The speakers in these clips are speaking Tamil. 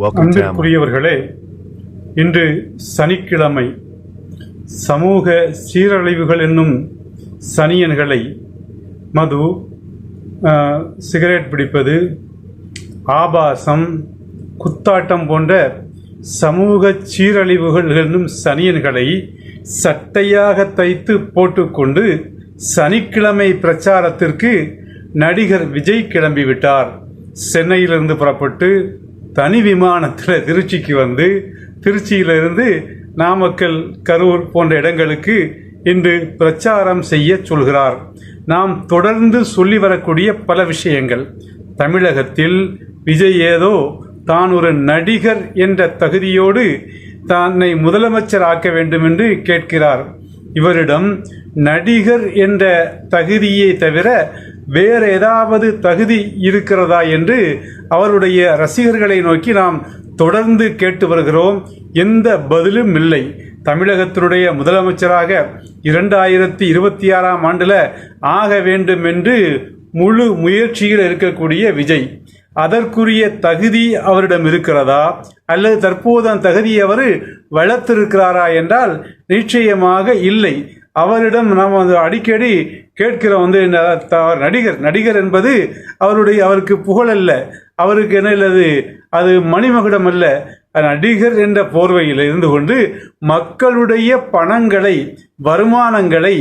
Welcome அன்பிற்குரியவர்களே இன்று சனிக்கிழமை. சமூக சீரழிவுகள் என்னும் சனியன்களை மது சிகரெட் பிடிப்பது ஆபாசம் குத்தாட்டம் போன்ற சமூக சீரழிவுகள் என்னும் சனியன்களை சட்டையாக தைத்து போட்டுக்கொண்டு சனிக்கிழமை பிரச்சாரத்திற்கு நடிகர் விஜய் கிளம்பிவிட்டார். சென்னையிலிருந்து புறப்பட்டு தனி விமானத்தில் திருச்சிக்கு வந்து திருச்சியிலிருந்து நாமக்கல் கரூர் போன்ற இடங்களுக்கு இன்று பிரச்சாரம் செய்ய சொல்கிறார். நாம் தொடர்ந்து சொல்லி வரக்கூடிய பல விஷயங்கள். தமிழகத்தில் விஜய் ஏதோ தான் ஒரு நடிகர் என்ற தகுதியோடு தன்னை முதலமைச்சர் ஆக்க வேண்டும் என்று கேட்கிறார். இவரிடம் நடிகர் என்ற தகுதியை தவிர வேறு ஏதாவது தகுதி இருக்கிறதா என்று அவருடைய ரசிகர்களை நோக்கி நாம் தொடர்ந்து கேட்டு வருகிறோம். எந்த பதிலும் இல்லை. தமிழகத்தினுடைய முதலமைச்சராக இரண்டாயிரத்தி இருபத்தி ஆறாம் ஆண்டில் ஆக வேண்டும் என்று முழு முயற்சியில் இருக்கக்கூடிய விஜய். அதற்குரிய தகுதி அவரிடம் இருக்கிறதா? அல்லது தற்போது அந்த தகுதியை அவர் வளர்த்திருக்கிறாரா என்றால் நிச்சயமாக இல்லை. அவரிடம் நாம் வந்து அடிக்கடி கேட்கிறோம் வந்து த- நடிகர் நடிகர் என்பது அவருடைய அவருக்கு புகழல்ல. அவருக்கு என்ன இல்லது? அது மணிமகுடம் அல்ல நடிகர் என்ற போர்வையில் இருந்து கொண்டு மக்களுடைய பணங்களை வருமானங்களை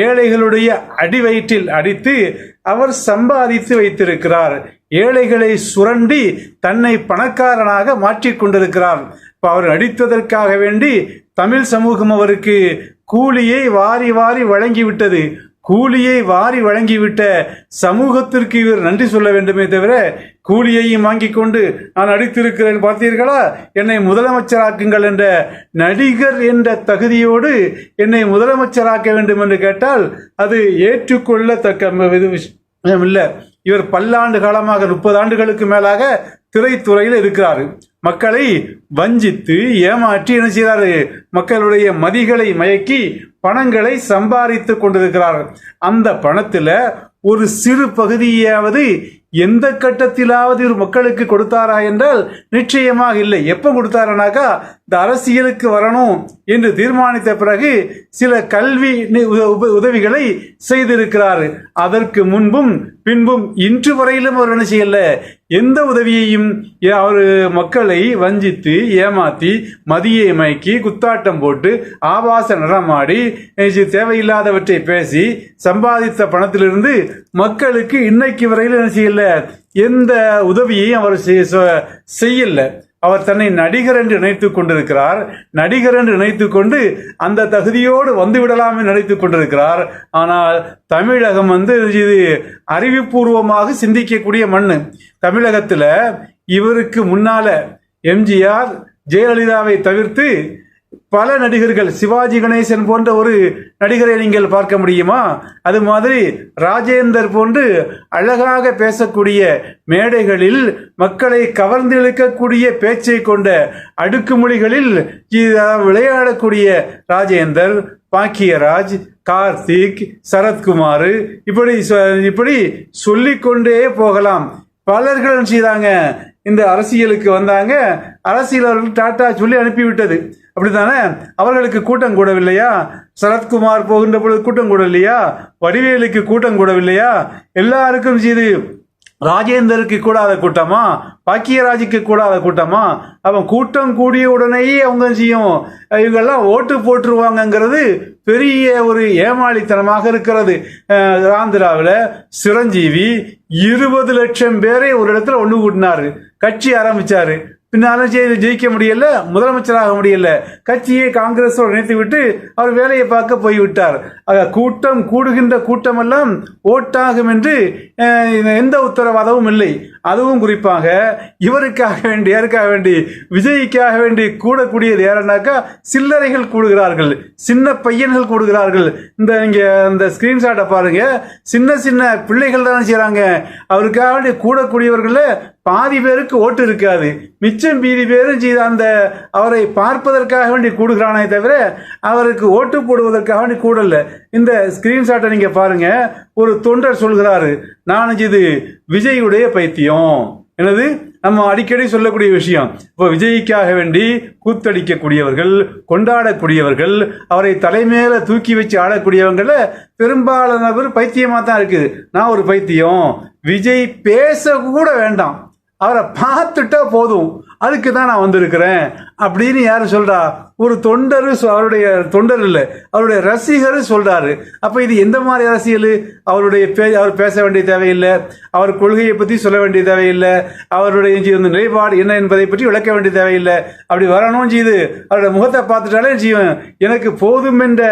ஏழைகளுடைய அடிவயிற்றில் அடித்து அவர் சம்பாதித்து வைத்திருக்கிறார். ஏழைகளை சுரண்டி தன்னை பணக்காரனாக மாற்றிக்கொண்டிருக்கிறார் இப்போ அவர் நடித்ததற்காக வேண்டி தமிழ் சமூகம் அவருக்கு கூலியை வாரி வாரி வழங்கிவிட்டது. கூலியை வாரி வழங்கிவிட்ட சமூகத்திற்கு இவர் நன்றி சொல்ல வேண்டுமே தவிர கூலியையும் வாங்கிக் கொண்டு நான் நடித்திருக்கிறேன் பார்த்தீர்களா? என்னை முதலமைச்சராக்குங்கள் என்ற நடிகர் என்ற தகுதியோடு என்னை முதலமைச்சராக்க வேண்டும் என்று கேட்டால் அது ஏற்றுக்கொள்ளத்தக்க இது விஷயம் இல்லை. இவர் பல்லாண்டு காலமாக முப்பது ஆண்டுகளுக்கு மேலாக திரைத்துறையில் இருக்கிறார். மக்களை வஞ்சித்து ஏமாற்றி என்ன செய்கிறாரு மக்களுடைய மதிகளை மயக்கி பணங்களை சம்பாதித்து கொண்டிருக்கிறார். அந்த பணத்தில் ஒரு சிறு பகுதியாவது எந்த கட்டத்திலாவது இவர் மக்களுக்கு கொடுத்தாரா என்றால் நிச்சயமாக இல்லை. எப்போ கொடுத்தாரனாக்கா இந்த அரசியலுக்கு வரணும் என்று தீர்மானித்த பிறகு சில கல்வி நி- உத- உப- உதவிகளை செய்திருக்கிறார். அதற்கு முன்பும் பின்பும் இன்று வரையிலும் அவர் என்ன செய்யல? எந்த உதவியையும் அவர் மக்களை வஞ்சித்து ஏமாத்தி மதியை மயக்கி குத்தாட்டம் போட்டு ஆபாச நடமாடி தேவையில்லாதவற்றை பேசி சம்பாதித்த பணத்திலிருந்து மக்களுக்கு இன்னைக்கு வரையில் என்ன செய்யல? எந்த உதவியையும் அவர் செய்- செய்யல. அவர் தன்னை நடிகர் என்று நினைத்து கொண்டிருக்கிறார். நடிகர் என்று நினைத்து கொண்டு அந்த தகுதியோடு வந்து விடலாம் என்று நினைத்து கொண்டிருக்கிறார். ஆனால் தமிழகம் வந்து இது அறிவுபூர்வமாக சிந்திக்கக்கூடிய மண்ணு. தமிழகத்தில் இவருக்கு முன்னால எம்ஜிஆர் ஜெயலலிதாவை தவிர்த்து பல நடிகர்கள் சிவாஜி கணேசன் போன்ற ஒரு நடிகரை நீங்கள் பார்க்க முடியுமா? அது மாதிரி ராஜேந்தர் போன்று அழகாக பேசக்கூடிய மேடைகளில் மக்களை கவர்ந்து இழுக்கக்கூடிய பேச்சை கொண்ட அடுக்குமொழிகளில் விளையாடக்கூடிய ராஜேந்தர் பாக்கியராஜ் கார்த்திக் சரத்குமார் இப்படி இப்படி சொல்லிக்கொண்டே போகலாம். பலர்கள் செய்தாங்க. இந்த அரசியலுக்கு வந்தாங்க. அரசியல் டாட்டா சொல்லி அனுப்பிவிட்டது. அப்படித்தானே? அவர்களுக்கு கூட்டம் கூடவில்லையா? சரத்குமார் போகின்ற பொழுது கூட்டம் கூடவில்லையா? வடிவேலுக்கு கூட்டம் கூடவில்லையா? எல்லாருக்கும் செய்து ராஜேந்தருக்கு கூடாத கூட்டமா? பாக்கியராஜுக்கு கூடாத கூட்டமா? அவன் கூட்டம் கூடிய உடனேயே அவங்க செய்யும்? இவங்கெல்லாம் ஓட்டு போட்டுருவாங்கங்கிறது பெரிய ஒரு ஏமாளித்தனமாக இருக்கிறது. ஆந்திராவில் சிரஞ்சீவி இருபது லட்சம் பேரை ஒரு இடத்துல ஒன்று கூட்டினாரு. கட்சி ஆரம்பிச்சாரு. பின்னாலும் ஜெயி ஜெயிக்க முடியல முதலமைச்சராக முடியல. கட்சியை காங்கிரஸோடு இணைத்து விட்டு அவர் வேலையை பார்க்க போய்விட்டார். கூட்டம் கூடுகின்ற கூட்டமெல்லாம் ஓட்டாகும் என்று எந்த உத்தரவாதமும் இல்லை. அதுவும் குறிப்பாக இவருக்காக வேண்டி யாருக்காக வேண்டி? விஜய்க்காக வேண்டி கூடக்கூடியது யாருன்னாக்கா சில்லறைகள் கூடுகிறார்கள். சின்ன பையன்கள் கூடுகிறார்கள். இந்த இங்கே இந்த ஸ்கிரீன்ஷாட்டை பாருங்க. சின்ன சின்ன பிள்ளைகள் தானே செய்கிறாங்க அவருக்காக வேண்டி கூடக்கூடியவர்களில் பாதி பேருக்கு ஓட்டு இருக்காது. மிச்சம் மீதி பேரும் செய்த அந்த அவரை பார்ப்பதற்காக வேண்டி கூடுகிறானே தவிர அவருக்கு ஓட்டு போடுவதற்காக வேண்டி கூடல. இந்த ஸ்கிரீன்ஷாட்டை நீங்கள் பாருங்க. ஒரு தொண்டர் சொல்கிறாரு நான் இது விஜயுடைய பைத்தியம். எனது நம்ம அடிக்கடி சொல்லக்கூடிய விஷயம். இப்போ விஜய்க்காக வேண்டி கூத்தடிக்கக்கூடியவர்கள் கொண்டாடக்கூடியவர்கள் அவரை தலைமையில தூக்கி வச்சு ஆடக்கூடியவங்கள பெரும்பாலான பேர் தான் இருக்குது. நான் ஒரு பைத்தியம். விஜய் பேச கூட வேண்டாம். அவரை பார்த்துட்டா போதும். அதுக்கு தான் நான் வந்திருக்கிறேன். அப்படின்னு யாரும் சொல்றா? ஒரு தொண்டர் அவருடைய தொண்டர் இல்லை அவருடைய ரசிகர் சொல்றாரு. அப்ப இது எந்த மாதிரி அரசியல்? அவருடைய அவர் பேச வேண்டிய தேவையில்லை அவர் கொள்கையை பத்தி சொல்ல வேண்டிய தேவையில்லை அவருடைய நிலைப்பாடு என்ன என்பதை பற்றி விளக்க வேண்டிய தேவையில்லை. அப்படி வரணும் செய்து அவருடைய முகத்தை பார்த்துட்டாலே ஜீவன் எனக்கு போதும் என்ற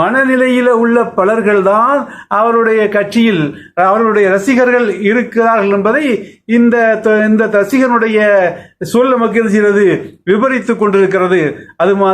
மனநிலையில உள்ள பலர்கள் தான் அவருடைய கட்சியில் அவருடைய ரசிகர்கள் இருக்கிறார்கள் என்பதை இந்த இந்த ரசிகனுடைய சொல் நமக்கு என்ன செய்கிறது? விபரித்து கொண்டிருக்கிறது. அது மாதிரி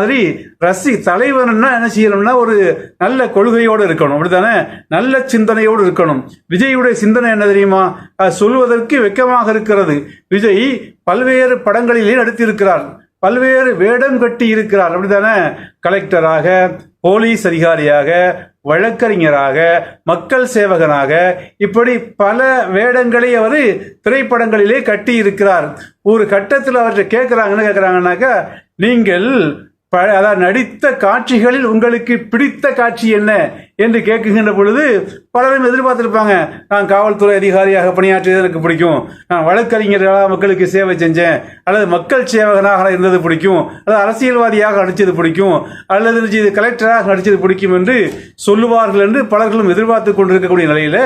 ரசி தலைவன்னா என்ன செய்யணும்னா ஒரு நல்ல கொள்கையோடு இருக்கணும். அப்படித்தானே? நல்ல சிந்தனையோடு இருக்கணும். விஜயுடைய சிந்தனை என்ன தெரியுமா? சொல்வதற்கு வெட்கமாக இருக்கிறது. விஜய் பல்வேறு படங்களிலே நடித்திருக்கிறார். பல்வேறு வேடம் கட்டி இருக்கிறார். அப்படித்தானே? கலெக்டராக போலீஸ் அதிகாரியாக வழக்கறிஞராக மக்கள் சேவகனாக இப்படி பல வேடங்களை அவர் திரைப்படங்களிலே கட்டி இருக்கிறார் ஒரு கட்டத்தில் அவர்கிட்ட கேட்குறாங்கன்னு கேட்குறாங்கன்னாக்கா நீங்கள் அதாவது நடித்த காட்சிகளில் உங்களுக்கு பிடித்த காட்சி என்ன என்று கேட்குகின்ற பொழுது பலரும் எதிர்பார்த்துருப்பாங்க நான் காவல்துறை அதிகாரியாக பணியாற்றியது எனக்கு பிடிக்கும் நான் வழக்கறிஞர்களாக மக்களுக்கு சேவை செஞ்சேன் அல்லது மக்கள் சேவகனாக இருந்தது பிடிக்கும் அல்லது அரசியல்வாதியாக நடித்தது பிடிக்கும் அல்லது இது கலெக்டராக நடித்தது பிடிக்கும் என்று சொல்லுவார்கள் என்று பலர்களும் எதிர்பார்த்து கொண்டிருக்கக்கூடிய நிலையில்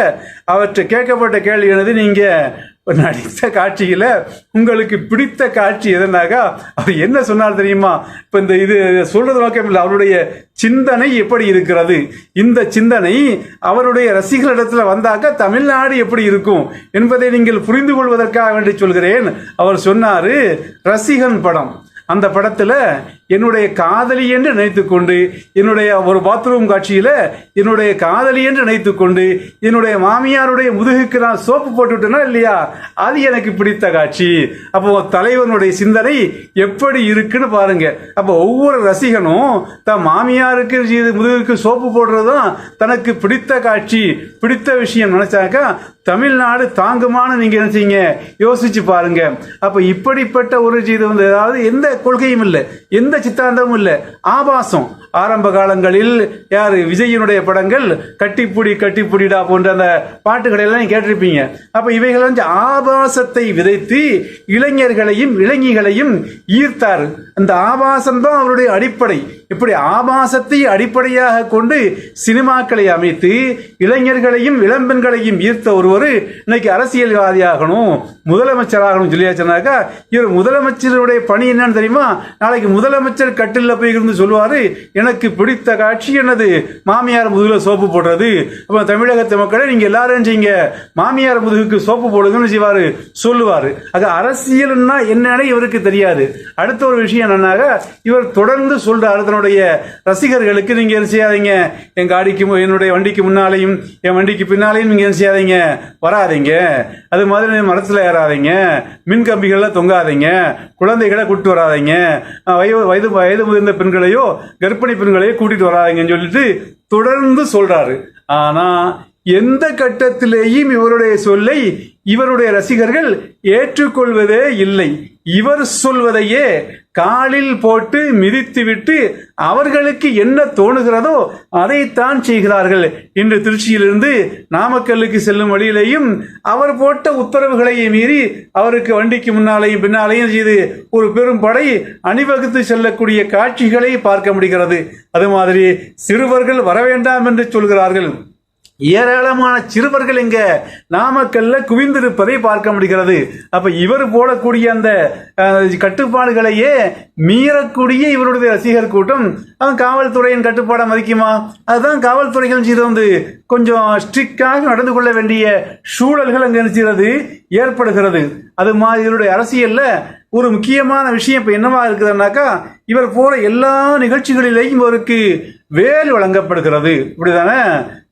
அவற்றை கேட்கப்பட்ட கேள்வி எனது நீங்கள் நடித்த காட்சியில உங்களுக்கு பிடித்த காட்சி எதனாக்கா அவர் என்ன சொன்னார் தெரியுமா? இப்ப இந்த இது சொல்றது நோக்கம் இல்லை. அவருடைய சிந்தனை எப்படி இருக்கிறது? இந்த சிந்தனை அவருடைய ரசிகர்களிடத்துல வந்தாக்க தமிழ்நாடு எப்படி இருக்கும் என்பதை நீங்கள் புரிந்து கொள்வதற்காக வேண்டி சொல்கிறேன். அவர் சொன்னாரு ரசிகன் படம். அந்த படத்துல என்னுடைய காதலி என்று நினைத்துக்கொண்டு என்னுடைய ஒரு பாத்ரூம் காட்சியில் என்னுடைய காதலி என்று நினைத்துக்கொண்டு என்னுடைய மாமியாருடைய முதுகுக்கு நான் சோப்பு போட்டுவிட்டேனா இல்லையா? அது எனக்கு பிடித்த காட்சி. அப்போ தலைவனுடைய சிந்தனை எப்படி இருக்குன்னு பாருங்க. அப்போ ஒவ்வொரு ரசிகனும் தன் மாமியாருக்கு முதுகுக்கு சோப்பு போடுறதுதான் தனக்கு பிடித்த காட்சி. பிடித்த விஷயம் நினைச்சாக்கா தமிழ்நாடு தாங்குமான்னு நீங்க நினைச்சீங்க. யோசிச்சு பாருங்க. அப்ப இப்படிப்பட்ட ஒரு இது வந்து அதாவது எந்த கொள்கையும் இல்லை. எந்த சித்தாந்தமும் இல்லை. ஆபாசம். ஆரம்ப காலங்களில் யார்? விஜயினுடைய படங்கள் கட்டிப்புடி கட்டிப்புடிடா போன்ற அந்த பாட்டுகளை எல்லாம் கேட்டிருப்பீங்க. அப்போ இவைகள் வந்து ஆபாசத்தை விதைத்து இளைஞர்களையும் இளைஞர்களையும் ஈர்த்தார். அந்த ஆபாசம் தான் அவருடைய அடிப்படை. இப்படி ஆபாசத்தை அடிப்படையாக கொண்டு சினிமாக்களை அமைத்து இளைஞர்களையும் இளம்பெண்களையும் ஈர்த்த ஒருவர் இன்னைக்கு அரசியல்வாதியாகணும் முதலமைச்சராகணும் சொல்லியாச்சுனாக்கா இவர் முதலமைச்சருடைய பணி என்னன்னு தெரியுமா? நாளைக்கு முதலமைச்சர் கட்டில போய் இருந்து சொல்லுவாரு எனக்கு பிடித்த காட்சி என்னது? மாமியார் முதுகில் சோப்பு போடுறது. அப்போ தமிழகத்து மக்களை நீங்க எல்லாரும் செய்யுங்க. மாமியார் முதுகுக்கு சோப்பு போடுங்கன்னு செய்வார் சொல்லுவார். அது அரசியல்னா என்னன்னு இவருக்கு தெரியாது. அடுத்த ஒரு விஷயம் என்னன்னாக இவர் தொடர்ந்து சொல்கிறார் தன்னுடைய ரசிகர்களுக்கு நீங்க என்ன செய்யாதீங்க. என் காடிக்கு என்னுடைய வண்டிக்கு முன்னாலையும் என் வண்டிக்கு பின்னாலையும் நீங்க என்ன செய்யாதீங்க. வராதீங்க. அது மாதிரி மரத்தில் ஏறாதீங்க. மின் கம்பிகளில் தொங்காதீங்க. குழந்தைகளை கூட்டிட்டு வராதீங்க. வயது வயது வயது முதிர்ந்த பெண்களையோ கர்ப்பிணி பெண்களையோ கூட்டிட்டு வராதிங்கன்னு சொல்லிட்டு தொடர்ந்து சொல்றாரு. ஆனா எந்த கட்டத்திலேயும் இவருடைய சொல்லை இவருடைய ரசிகர்கள் ஏற்றுக்கொள்வதே இல்லை. இவர் சொல்வதையே காலில் போட்டு மிதித்துவிட்டு அவர்களுக்கு என்ன தோணுகிறதோ அதைத்தான் செய்கிறார்கள். இன்று திருச்சியிலிருந்து நாமக்கல்லுக்கு செல்லும் வழியிலேயும் அவர் போட்ட உத்தரவுகளை மீறி அவருக்கு வண்டிக்கு முன்னாலேயும் பின்னாலேயும் செய்து ஒரு பெரும் படை அணிவகுத்து செல்லக்கூடிய காட்சிகளை பார்க்க முடிகிறது. அது மாதிரி சிறுவர்கள் வரவேண்டாம் என்று சொல்கிறார்கள். ஏராளமான சிறுவர்கள் இங்க நாமக்கல்ல குவிந்திருப்பதை பார்க்க முடிகிறது. அப்ப இவர் போடக்கூடிய அந்த கட்டுப்பாடுகளையே மீறக்கூடிய இவருடைய ரசிகர் கூட்டம் அவன் காவல்துறையின் கட்டுப்பாடை மதிக்குமா? அதுதான் காவல்துறைகள் செய்து வந்து கொஞ்சம் ஸ்ட்ரிக்டாக நடந்து கொள்ள வேண்டிய சூழல்கள் அங்கே செய்கிறது ஏற்படுகிறது. அது மாதிரி இவருடைய அரசியல்ல ஒரு முக்கியமான விஷயம் இப்ப என்னவா இருக்குதுன்னாக்கா இவர் போற எல்லா நிகழ்ச்சிகளிலேயும் இவருக்கு வேல் வழங்கப்படுகிறது. இப்படிதானே?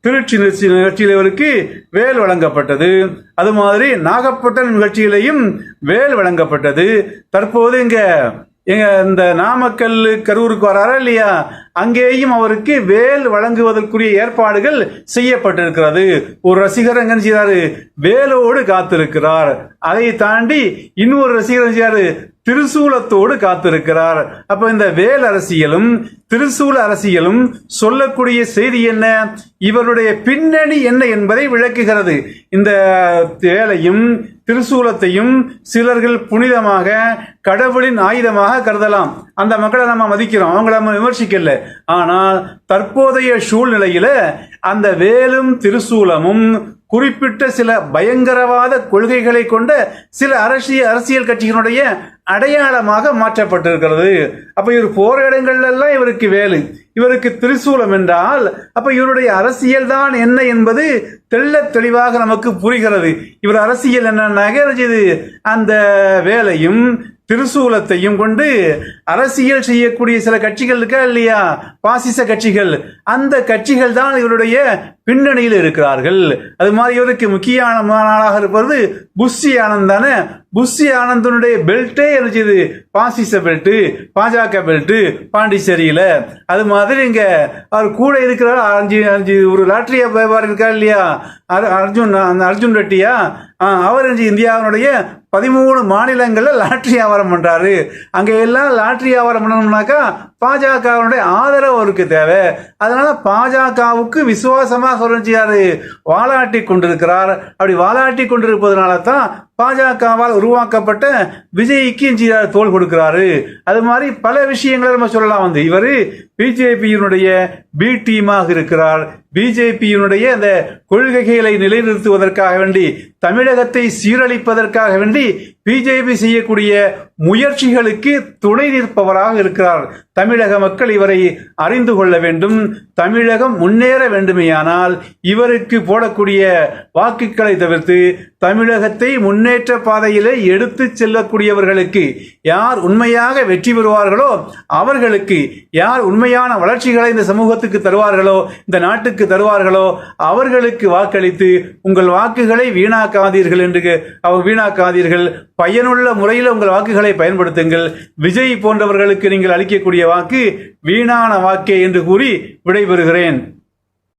திருச்சி நிகழ்ச்சி நிகழ்ச்சியில் இவருக்கு வேல் வழங்கப்பட்டது. அது மாதிரி நாகப்பட்டினம் நிகழ்ச்சியிலையும் வேல் வழங்கப்பட்டது. தற்போது இங்க எங்க இந்த நாமக்கல் கரூருக்கு வராரா இல்லையா? அங்கேயும் அவருக்கு வேல் வழங்குவதற்குரிய ஏற்பாடுகள் செய்யப்பட்டிருக்கிறது. ஒரு ரசிகர் எங்க செய்தாரு? வேலோடு காத்திருக்கிறார். அதை தாண்டி இன்னொரு ரசிகர் என்ன திருசூலத்தோடு காத்திருக்கிறார். அப்ப இந்த வேல் அரசியலும் திருசூல அரசியலும் சொல்லக்கூடிய செய்தி என்ன? இவருடைய பின்னணி என்ன என்பதை விளக்குகிறது. இந்த வேலையும் திருசூலத்தையும் சிலர்கள் புனிதமாக கடவுளின் ஆயுதமாக கருதலாம். அந்த மக்களை நம்ம மதிக்கிறோம் அவங்கள நம்ம விமர்சிக்கல. ஆனால் தற்போதைய சூழ்நிலையில அந்த வேலும் திருசூலமும் குறிப்பிட்ட சில பயங்கரவாத கொள்கைகளை கொண்ட சில அரசியல் அரசியல் கட்சிகளுடைய அடையாளமாக மாற்றப்பட்டிருக்கிறது. அப்ப இவர் போற இடங்கள்ல இவருக்கு வேலை. இவருக்கு திரிசூலம் என்றால் அப்ப இவருடைய அரசியல் தான் என்ன என்பது தெள்ளத் தெளிவாக நமக்கு புரிகிறது. இவர் அரசியல் என்ன நகர்ஜது அந்த வேலையும் திருசூலத்தையும் கொண்டு அரசியல் செய்யக்கூடிய சில கட்சிகள் இருக்கா இல்லையா? பாசிச கட்சிகள். அந்த கட்சிகள் தான் இவருடைய பின்னணியில் இருக்கிறார்கள். அது மாதிரி இவருக்கு முக்கியமான நாளாக இருப்பது புஷ்ஷி ஆனந்த் தானே. புஷ்ஷி ஆனந்தனுடைய பெல்ட்டே இருந்துச்சு. பாசிச பெல்ட்டு பாஜக பெல்ட்டு பாண்டிச்சேரியில். அது மாதிரி இங்கே அவர் கூட இருக்கிற அஞ்சு அஞ்சு ஒரு லாட்ரி வியாபாரம் இருக்கா இல்லையா? அர்ஜுன் அந்த அர்ஜுன் ரெட்டியா? அவர் இன்று இந்தியாவினுடைய பதிமூணு மாநிலங்களில் லாட்ரி வியாபாரம் பண்ணுறாரு அங்கே எல்லாம் லாட்ரி வியாபாரம் பண்ணணும்னாக்கா பாஜகவினுடைய ஆதரவு அவருக்கு தேவை. அதனால பாஜகவுக்கு விசுவாசமாக சொல்லிச்சாரு வாலாட்டி கொண்டிருக்கிறார். அப்படி வாலாட்டி கொண்டிருப்பதனால தான் பாஜகவால் உருவாக்கப்பட்ட விஜய்க்கு இஞ்சி தோல் கொடுக்கிறாரு? அது மாதிரி பல விஷயங்களை நம்ம சொல்லலாம். வந்து இவர் பிஜேபியினுடைய பி டீமாக இருக்கிறார். பிஜேபியினுடைய அந்த கொள்கைகளை நிலைநிறுத்துவதற்காக வேண்டி தமிழகத்தை சீரழிப்பதற்காக வேண்டி பிஜேபி செய்யக்கூடிய முயற்சிகளுக்கு துணை நிற்பவராக இருக்கிறார். தமிழக மக்கள் இவரை அறிந்து கொள்ள வேண்டும். தமிழகம் முன்னேற வேண்டுமேயானால் இவருக்கு போடக்கூடிய வாக்குகளை தவிர்த்து தமிழகத்தை முன்னேற்ற பாதையிலே எடுத்து செல்லக்கூடியவர்களுக்கு யார் உண்மையாக வெற்றி பெறுவார்களோ அவர்களுக்கு யார் உண்மையான வளர்ச்சிகளை இந்த சமூகத்துக்கு தருவார்களோ இந்த நாட்டுக்கு தருவார்களோ அவர்களுக்கு வாக்களித்து உங்கள் வாக்குகளை வீணாக்காதீர்கள் என்று அவர் வீணாக்காதீர்கள். பயனுள்ள முறையில் உங்கள் வாக்குகளை பயன்படுத்துங்கள். விஜய் போன்றவர்களுக்கு நீங்கள் அளிக்கக்கூடிய வாக்கு வீணான வாக்கே என்று கூறி விடைபெறுகிறேன்.